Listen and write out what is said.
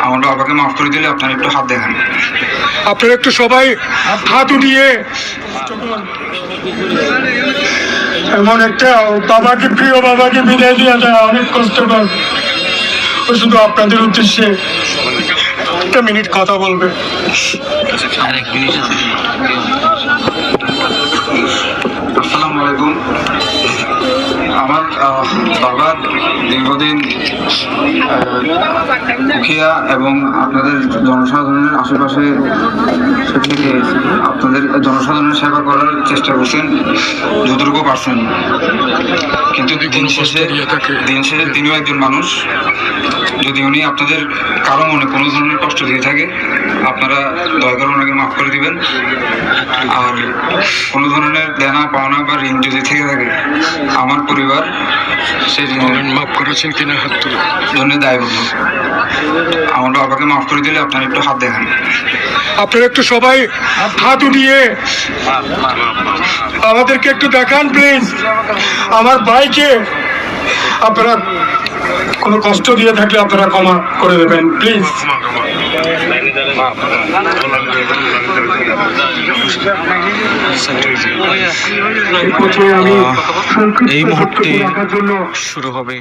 আমার বাবাকে মাফ করে দিলে আপনার একটু হাত দেখান। আপনারা একটু সবাই হাত উঠিয়ে এমন একটা বাবাকে প্রিয় বাবাকে বিদায় দেওয়া যায় অনেক কষ্টকর। শুধু আপনাদের উদ্দেশ্যে। একটা মিনিট কথা বলবে। আসসালামু আমার বাবা দীর্ঘদিন মুখিয়া এবং আপনাদের জনসাধারণের আশেপাশে থেকে আপনাদের জনসাধারণের সেবা করার চেষ্টা করছেন যতটুকু পারছেন। কিন্তু দিন শেষে দিন শেষে তিনিও একজন মানুষ। যদি উনি আপনাদের কারও মনে কোনো ধরনের কষ্ট দিয়ে থাকে আপনারা দয়া করে ওনাকে মাফ করে দিবেন। আর কোনো ধরনের দেনা পাওনা বা ঋণ যদি থেকে থাকে আমার পরিবার সেই ঋণের মাফ করেছেন কিনা হাত তুলে? জন্য দায়বদ্ধ আমার বাবাকে মাফ করে দিলে আপনার একটু হাত দেখান। আপনারা একটু সবাই হাত উঠিয়ে আমাদেরকে একটু দেখান প্লিজ আমার ভাইকে আপনারা কোনো কষ্ট দিয়ে থাকলে আপনারা ক্ষমা করে দেবেন প্লিজ এই মুহূর্তে শুরু হবে